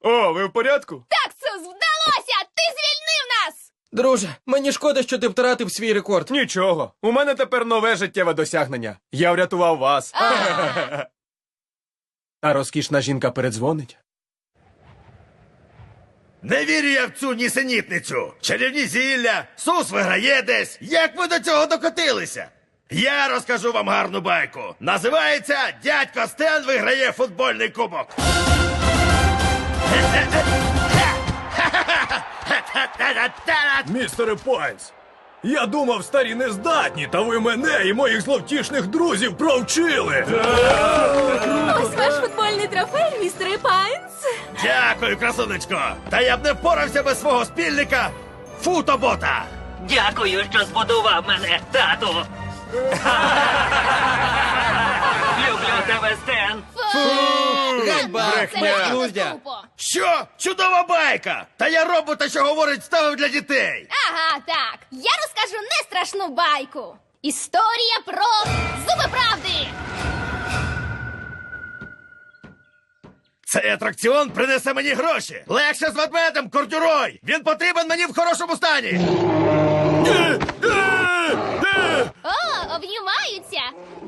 О, ви в порядку? Таксус, вдалося! Ти звільнив нас! Друже, мені шкода, що ти втратив свій рекорд. Нічого. У мене тепер нове життєве досягнення. Я врятував вас. А розкішна жінка передзвонить. Не вірю я в цю нісенітницю. Чарівні зілля, Сус виграє десь. Як ви до цього докотилися? Я розкажу вам гарну байку. Називається Дядько Стен виграє футбольний кубок. Містере Пайнс, я думав, старі нездатні, та ви мене і моїх зловтішних друзів провчили. Ось ваш футбольний трофей, містер Пайнс. Дякую, красунечко. Та я б не впорався без свого спільника футобота. Дякую, що збудував мене, тату. Люблю тебе, Стен. Ганьба! Тупо. Що? Чудова байка! Та я робота, що говорить, ставив для дітей. Ага, так. Я розкажу не страшну байку. Історія про зуби правди. Цей атракціон принесе мені гроші. Легше з ведмедем, кордюрой. Він потрібен мені в хорошому стані. О,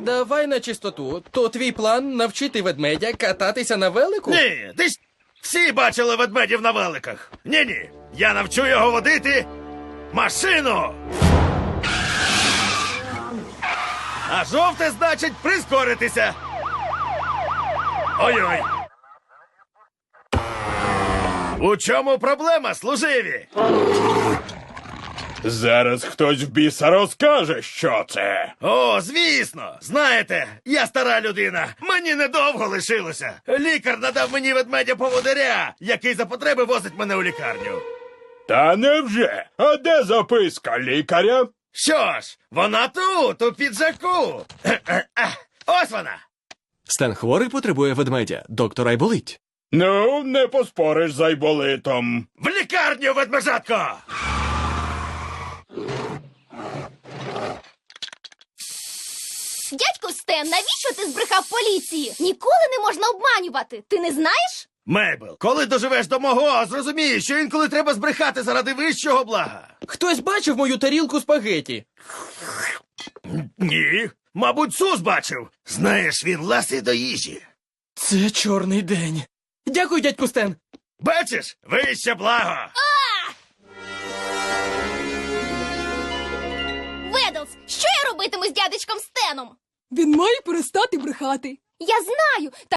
Давай на чистоту. То твій план навчити ведмедя кататися на велику? Ні, ти ж всі бачили ведмедів на великах. Ні, ні. Я навчу його водити машину. А жовте значить прискоритися. Ой-ой. У чому проблема, служиві? Зараз хтось в біса розкаже, що це. О, звісно. Знаєте, я стара людина. Мені недовго лишилося. Лікар надав мені ведмедя поводиря, який за потреби возить мене у лікарню. Та невже? А де записка лікаря? Що ж, вона тут, у піджаку. Ось вона. Стен хворий потребує ведмедя. Доктора й болить. Ну, не поспориш з айболитом. В лікарню, ведмежатко! Дядько Стен, навіщо ти збрехав поліції? Ніколи не можна обманювати. Ти не знаєш? Мейбл, коли доживеш до мого, зрозумієш, що інколи треба збрехати заради вищого блага. Хтось бачив мою тарілку спагеті. Ні, мабуть, Сус бачив. Знаєш, він ласий до їжі. Це чорний день. Дякую, дядьку Стен. Бачиш, вище благо. Ведлс, що робитиму з дядечком Стеном? Він має перестати брехати. Я знаю,